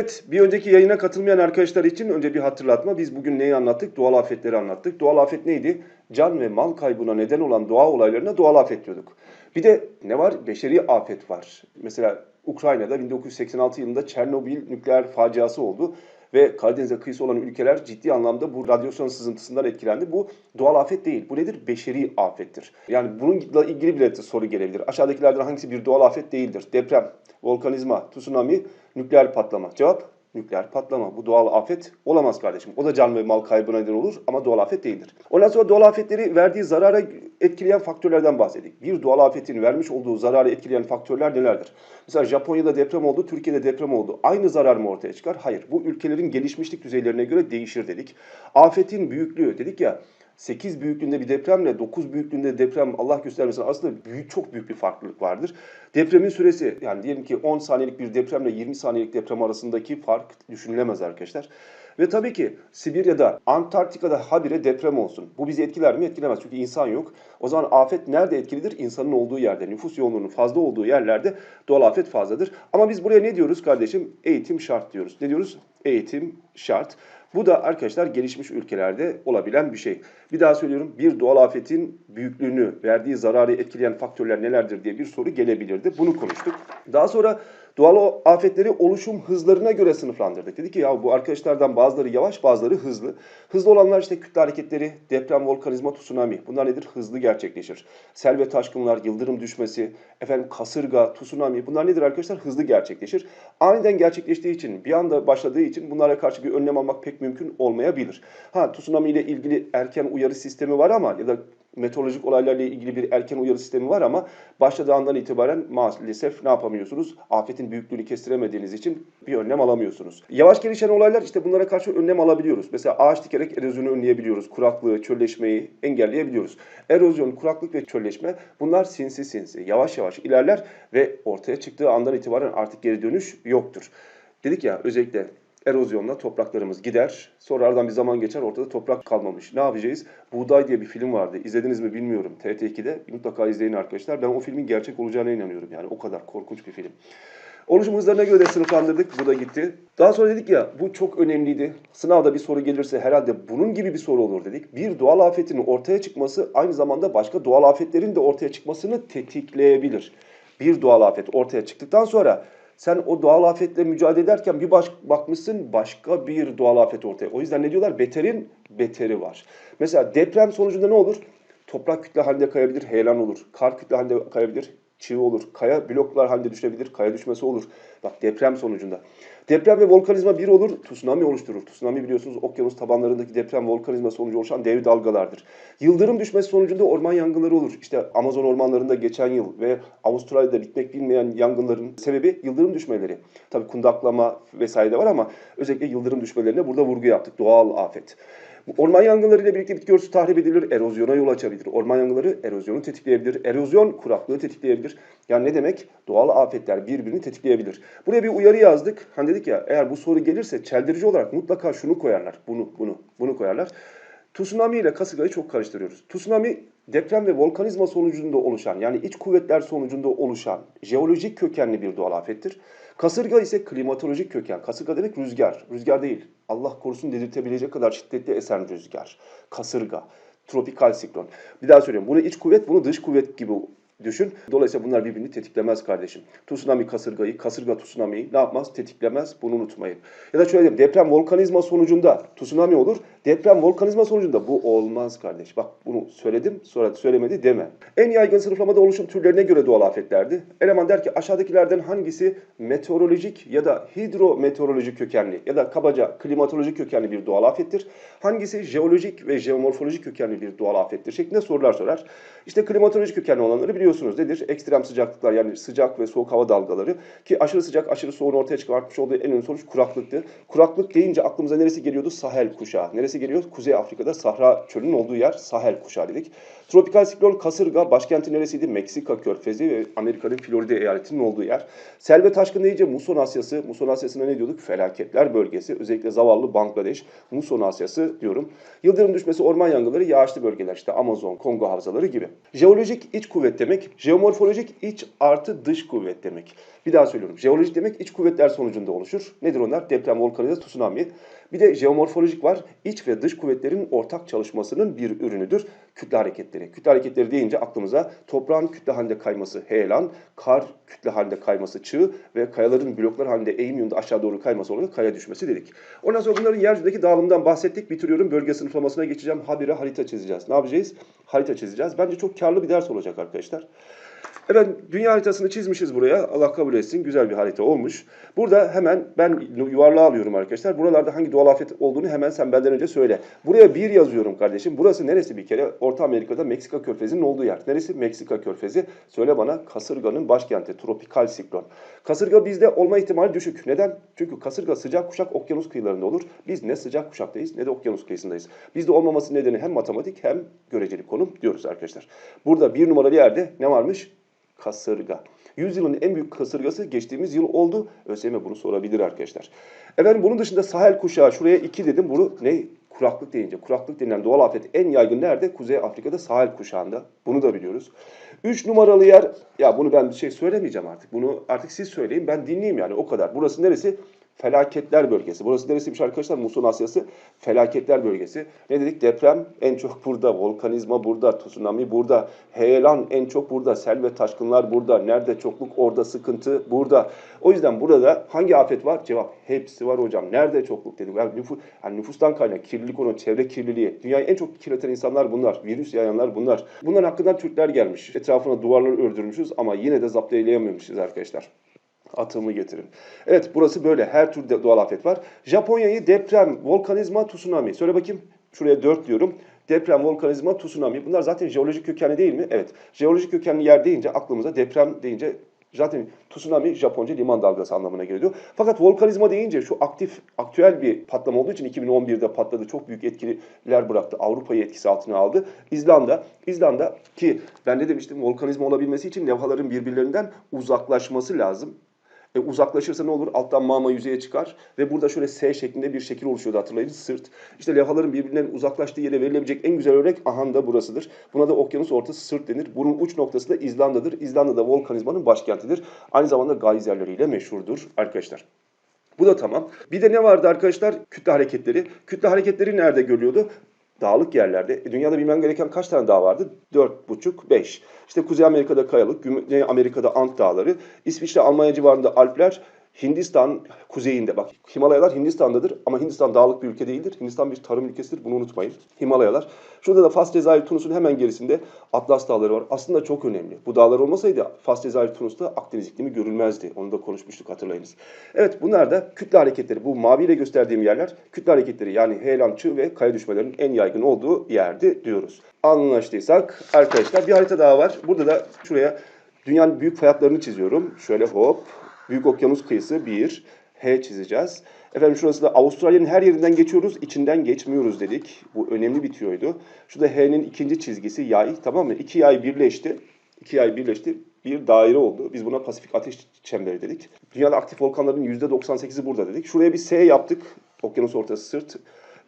Evet, bir önceki yayına katılmayan arkadaşlar için önce bir hatırlatma. Biz bugün neyi anlattık? Doğal afetleri anlattık. Doğal afet neydi? Can ve mal kaybına neden olan doğa olaylarına doğal afet diyorduk. Bir de ne var? Beşeri afet var. Mesela Ukrayna'da 1986 yılında Çernobil nükleer faciası oldu ve Karadeniz'e kıyısı olan ülkeler ciddi anlamda bu radyasyon sızıntısından etkilendi. Bu doğal afet değil. Bu nedir? Beşeri afettir. Yani bununla ilgili bile soru gelebilir. Aşağıdakilerden hangisi bir doğal afet değildir? Deprem, volkanizma, tsunami, nükleer patlama. Cevap nükleer patlama. Bu doğal afet olamaz kardeşim. O da can ve mal kaybına neden olur ama doğal afet değildir. Ondan sonra doğal afetleri verdiği zarara etkileyen faktörlerden bahsedik. Bir doğal afetin vermiş olduğu zararı etkileyen faktörler nelerdir? Mesela Japonya'da deprem oldu, Türkiye'de deprem oldu. Aynı zarar mı ortaya çıkar? Hayır. Bu ülkelerin gelişmişlik düzeylerine göre değişir dedik. Afetin büyüklüğü dedik ya 8 büyüklüğünde bir depremle 9 büyüklüğünde deprem Allah göstermesin aslında büyük çok büyük bir farklılık vardır. Depremin süresi yani diyelim ki 10 saniyelik bir depremle 20 saniyelik deprem arasındaki fark düşünülemez arkadaşlar. Ve tabii ki Sibirya'da, Antarktika'da habire deprem olsun. Bu bizi etkiler mi? Etkilemez çünkü insan yok. O zaman afet nerede etkilidir? İnsanın olduğu yerde, nüfus yoğunluğunun fazla olduğu yerlerde doğal afet fazladır. Ama biz buraya ne diyoruz kardeşim? Eğitim şart diyoruz. Ne diyoruz? Eğitim şart. Bu da arkadaşlar gelişmiş ülkelerde olabilen bir şey. Bir daha söylüyorum bir doğal afetin büyüklüğünü, verdiği zararı etkileyen faktörler nelerdir diye bir soru gelebilirdi. Bunu konuştuk. Daha sonra doğal afetleri oluşum hızlarına göre sınıflandırdık. Dedi ki ya bu arkadaşlardan bazıları yavaş bazıları hızlı. Hızlı olanlar işte kütle hareketleri, deprem, volkanizma, tsunami. Bunlar nedir? Hızlı gerçekleşir. Sel ve taşkınlar, yıldırım düşmesi, efendim kasırga, tsunami bunlar nedir arkadaşlar? Hızlı gerçekleşir. Aniden gerçekleştiği için, bir anda başladığı için bunlara karşı bir önlem almak pek mümkün olmayabilir. Ha tsunami ile ilgili erken uyarı sistemi var ama ya da meteorolojik olaylarla ilgili bir erken uyarı sistemi var ama başladığı andan itibaren maalesef ne yapamıyorsunuz? Afetin büyüklüğünü kestiremediğiniz için bir önlem alamıyorsunuz. Yavaş gelişen olaylar işte bunlara karşı önlem alabiliyoruz. Mesela ağaç dikerek erozyonu önleyebiliyoruz. Kuraklığı, çölleşmeyi engelleyebiliyoruz. Erozyon, kuraklık ve çölleşme bunlar sinsi sinsi yavaş yavaş ilerler ve ortaya çıktığı andan itibaren artık geri dönüş yoktur. Dedik ya özellikle erozyonla topraklarımız gider. Sonra aradan bir zaman geçer ortada toprak kalmamış. Ne yapacağız? Buğday diye bir film vardı. İzlediniz mi bilmiyorum. TRT2'de mutlaka izleyin arkadaşlar. Ben o filmin gerçek olacağına inanıyorum. Yani o kadar korkunç bir film. Oluşum hızlarına göre sınıflandırdık. Bu da gitti. Daha sonra dedik ya bu çok önemliydi. Sınavda bir soru gelirse herhalde bunun gibi bir soru olur dedik. Bir doğal afetin ortaya çıkması aynı zamanda başka doğal afetlerin de ortaya çıkmasını tetikleyebilir. Bir doğal afet ortaya çıktıktan sonra sen o doğal afetle mücadele ederken bir baş, bakmışsın başka bir doğal afet ortaya. O yüzden ne diyorlar? Beterin beteri var. Mesela deprem sonucunda ne olur? Toprak kütle halinde kayabilir, heyelan olur. Kar kütle halinde kayabilir, çığ olur. Kaya bloklar halinde düşebilir, kaya düşmesi olur. Bak deprem sonucunda. Deprem ve volkanizma bir olur, tsunami oluşturur. Tsunami biliyorsunuz okyanus tabanlarındaki deprem volkanizma sonucu oluşan dev dalgalardır. Yıldırım düşmesi sonucunda orman yangınları olur. İşte Amazon ormanlarında geçen yıl ve Avustralya'da bitmek bilmeyen yangınların sebebi yıldırım düşmeleri. Tabii kundaklama vesaire de var ama özellikle yıldırım düşmelerine burada vurgu yaptık. Doğal afet. Orman yangınlarıyla birlikte bitki örtüsü tahrip edilir, erozyona yol açabilir. Orman yangınları erozyonu tetikleyebilir. Erozyon kuraklığı tetikleyebilir. Yani ne demek? Doğal afetler birbirini tetikleyebilir. Buraya bir uyarı yazdık. Hani dedik ya eğer bu soru gelirse çeldirici olarak mutlaka şunu koyarlar. Bunu, bunu, bunu koyarlar. Tsunami ile kasırgayı çok karıştırıyoruz. Tsunami deprem ve volkanizma sonucunda oluşan yani iç kuvvetler sonucunda oluşan jeolojik kökenli bir doğal afettir. Kasırga ise klimatolojik köken. Kasırga demek rüzgar. Rüzgar değil. Allah korusun dedirtebilecek kadar şiddetli esen rüzgar. Kasırga. Tropikal siklon. Bir daha söyleyeyim. Bunu iç kuvvet, bunu dış kuvvet gibi düşün. Dolayısıyla bunlar birbirini tetiklemez kardeşim. Tsunami kasırgayı, kasırga tsunamiyi ne yapmaz? Tetiklemez. Bunu unutmayın. Ya da şöyle diyeyim. Deprem volkanizma sonucunda tsunami olur. Deprem volkanizma sonucunda bu olmaz kardeş. Bak bunu söyledim sonra söylemedi deme. En yaygın sınıflamada oluşum türlerine göre doğal afetlerdi. Eleman der ki aşağıdakilerden hangisi meteorolojik ya da hidrometeorolojik kökenli ya da kabaca klimatolojik kökenli bir doğal afettir? Hangisi jeolojik ve jeomorfolojik kökenli bir doğal afettir? Şeklinde sorular sorar. İşte klimatolojik kökenli olanları biliyorsunuz nedir? Ekstrem sıcaklıklar yani sıcak ve soğuk hava dalgaları ki aşırı sıcak aşırı soğuğun ortaya çıkartmış olduğu en önemli sonuç kuraklıktı. Kuraklık deyince aklımıza neresi geliyordu? Sahel kuşağı. Neresi geliyor? Kuzey Afrika'da Sahra çölünün olduğu yer Sahel kuşağı dedik. Tropikal siklon kasırga başkenti neresiydi? Meksika körfezi ve Amerika'nın Florida eyaletinin olduğu yer. Sel ve taşkın deyince Muson Asyası. Muson Asyası'na ne diyorduk? Felaketler bölgesi. Özellikle zavallı Bangladeş. Muson Asyası diyorum. Yıldırım düşmesi, orman yangınları, yağışlı bölgeler. işte Amazon, Kongo havzaları gibi. Jeolojik iç kuvvet demek. Jeomorfolojik iç artı dış kuvvet demek. Bir daha söylüyorum. Jeolojik demek iç kuvvetler sonucunda oluşur. Nedir onlar? Deprem, volkanizasyon, tsunami. Bir de jeomorfolojik var. İç ve dış kuvvetlerin ortak çalışmasının bir ürünüdür. Kütle hareketleri. Kütle hareketleri deyince aklımıza toprağın kütle halinde kayması heyelan, kar kütle halinde kayması çığ ve kayaların bloklar halinde eğim yönünde aşağı doğru kayması olarak kaya düşmesi dedik. Ondan sonra bunların yeryüzündeki dağılımından bahsettik. Bitiriyorum. Bölge sınıflamasına geçeceğim. Habire harita çizeceğiz. Ne yapacağız? Harita çizeceğiz. Bence çok karlı bir ders olacak arkadaşlar. Efendim dünya haritasını çizmişiz buraya. Allah kabul etsin. Güzel bir harita olmuş. Burada hemen ben yuvarlağı alıyorum arkadaşlar. Buralarda hangi doğal afet olduğunu hemen sen benden önce söyle. Buraya bir yazıyorum kardeşim. Burası neresi bir kere? Orta Amerika'da Meksika Körfezi'nin olduğu yer. Neresi? Meksika Körfezi. Söyle bana kasırganın başkenti. Tropikal siklon. Kasırga bizde olma ihtimali düşük. Neden? Çünkü kasırga sıcak kuşak okyanus kıyılarında olur. Biz ne sıcak kuşaktayız ne de okyanus kıyısındayız. Bizde olmaması nedeni hem matematik hem göreceli konum diyoruz arkadaşlar. Burada bir numaralı yerde ne varmış? Kasırga. Yüzyılın en büyük kasırgası geçtiğimiz yıl oldu. ÖSYM bunu sorabilir arkadaşlar. Efendim bunun dışında sahil kuşağı şuraya 2 dedim. Bunu ne? Kuraklık deyince. Kuraklık denilen doğal afet en yaygın nerede? Kuzey Afrika'da sahil kuşağında. Bunu da biliyoruz. 3 numaralı yer, ya bunu ben bir şey söylemeyeceğim artık. Bunu artık siz söyleyin ben dinleyeyim yani o kadar. Burası neresi? Felaketler bölgesi. Burası neresiymiş arkadaşlar? Muson Asyası felaketler bölgesi. Ne dedik? Deprem en çok burada. Volkanizma burada. Tsunami burada. Heyelan en çok burada. Sel ve taşkınlar burada. Nerede çokluk orada sıkıntı burada. O yüzden burada hangi afet var? Cevap hepsi var hocam. Nerede çokluk dedik. Yani, nüfus, yani nüfustan kaynak, kirlilik onu, çevre kirliliği. Dünyayı en çok kirleten insanlar bunlar. Virüs yayanlar bunlar. Bunların hakkından Türkler gelmiş. Etrafına duvarları ördürmüşüz ama yine de zapt eyleyemiyormuşuz arkadaşlar atımı getirin. Evet burası böyle. Her tür doğal afet var. Japonya'yı deprem, volkanizma, tsunami. Söyle bakayım. Şuraya 4 diyorum. Deprem, volkanizma, tsunami. Bunlar zaten jeolojik kökenli değil mi? Evet. Jeolojik kökenli yer deyince aklımıza deprem deyince Zaten tsunami Japonca liman dalgası anlamına geliyor. Fakat volkanizma deyince şu aktif, aktüel bir patlama olduğu için 2011'de patladı. Çok büyük etkiler bıraktı. Avrupa'yı etkisi altına aldı. İzlanda, İzlanda ki ben de demiştim volkanizma olabilmesi için levhaların birbirlerinden uzaklaşması lazım. E, uzaklaşırsa ne olur? Alttan mama yüzeye çıkar ve burada şöyle S şeklinde bir şekil oluşuyordu hatırlayın sırt. İşte levhaların birbirinden uzaklaştığı yere verilebilecek en güzel örnek aha da burasıdır. Buna da okyanus ortası sırt denir. Bunun uç noktası da İzlanda'dır. İzlanda da volkanizmanın başkentidir. Aynı zamanda gayzerleriyle meşhurdur arkadaşlar. Bu da tamam. Bir de ne vardı arkadaşlar? Kütle hareketleri. Kütle hareketleri nerede görülüyordu? Dağlık yerlerde. E, dünyada bilmem gereken kaç tane dağ vardı? 4,5, 5. İşte Kuzey Amerika'da kayalık, Güney Amerika'da Ant Dağları, İsviçre, Almanya civarında Alpler, Hindistan kuzeyinde bak Himalayalar Hindistan'dadır ama Hindistan dağlık bir ülke değildir. Hindistan bir tarım ülkesidir bunu unutmayın. Himalayalar. Şurada da Fas, Cezayir, Tunus'un hemen gerisinde Atlas dağları var. Aslında çok önemli. Bu dağlar olmasaydı Fas, Cezayir, Tunus'ta Akdeniz iklimi görülmezdi. Onu da konuşmuştuk hatırlayınız. Evet bunlar da kütle hareketleri. Bu maviyle gösterdiğim yerler kütle hareketleri yani heyelan, çığ ve kaya düşmelerinin en yaygın olduğu yerdi diyoruz. Anlaştıysak arkadaşlar bir harita daha var. Burada da şuraya dünyanın büyük fay hatlarını çiziyorum. Şöyle hop Büyük Okyanus kıyısı 1. H çizeceğiz. Efendim şurası da Avustralya'nın her yerinden geçiyoruz, içinden geçmiyoruz dedik. Bu önemli bir tüyoydu. Şu da H'nin ikinci çizgisi yay, tamam mı? İki yay birleşti. İki yay birleşti. Bir daire oldu. Biz buna Pasifik Ateş Çemberi dedik. Dünyada aktif volkanların %98'i burada dedik. Şuraya bir S yaptık. Okyanus ortası sırt.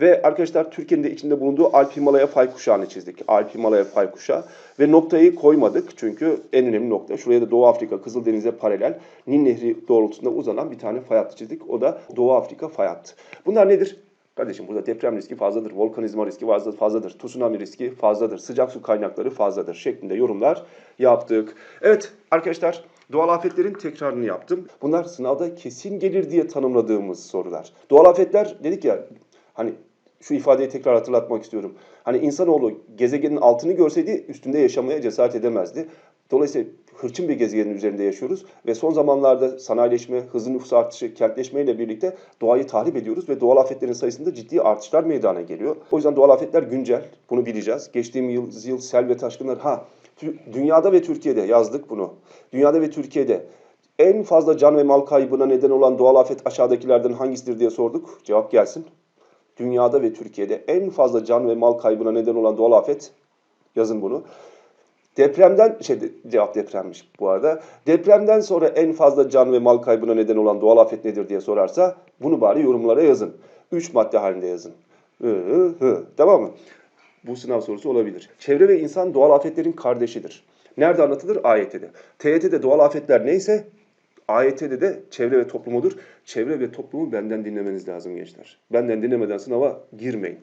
Ve arkadaşlar Türkiye'nin de içinde bulunduğu Alp Himalaya fay kuşağını çizdik. Alp Himalaya fay kuşağı. Ve noktayı koymadık çünkü en önemli nokta. Şuraya da Doğu Afrika, Kızıldeniz'e paralel Nil Nehri doğrultusunda uzanan bir tane fay hattı çizdik. O da Doğu Afrika fay hattı. Bunlar nedir? Kardeşim burada deprem riski fazladır, volkanizma riski fazladır, tsunami riski fazladır, sıcak su kaynakları fazladır şeklinde yorumlar yaptık. Evet arkadaşlar doğal afetlerin tekrarını yaptım. Bunlar sınavda kesin gelir diye tanımladığımız sorular. Doğal afetler dedik ya hani şu ifadeyi tekrar hatırlatmak istiyorum. Hani insanoğlu gezegenin altını görseydi üstünde yaşamaya cesaret edemezdi. Dolayısıyla hırçın bir gezegenin üzerinde yaşıyoruz ve son zamanlarda sanayileşme, hızlı nüfus artışı, kentleşmeyle birlikte doğayı tahrip ediyoruz ve doğal afetlerin sayısında ciddi artışlar meydana geliyor. O yüzden doğal afetler güncel, bunu bileceğiz. Geçtiğimiz yıl, yıl sel ve taşkınlar, ha dünyada ve Türkiye'de yazdık bunu. Dünyada ve Türkiye'de en fazla can ve mal kaybına neden olan doğal afet aşağıdakilerden hangisidir diye sorduk. Cevap gelsin dünyada ve Türkiye'de en fazla can ve mal kaybına neden olan doğal afet Yazın bunu. Depremden, şey cevap depremmiş bu arada. Depremden sonra en fazla can ve mal kaybına neden olan doğal afet nedir diye sorarsa bunu bari yorumlara yazın. Üç madde halinde yazın. Hı, hı, hı. Tamam mı? Bu sınav sorusu olabilir. Çevre ve insan doğal afetlerin kardeşidir. Nerede anlatılır? AYT'de. TYT'de doğal afetler neyse AYT'de de çevre ve toplumudur. Çevre ve toplumu benden dinlemeniz lazım gençler. Benden dinlemeden sınava girmeyin.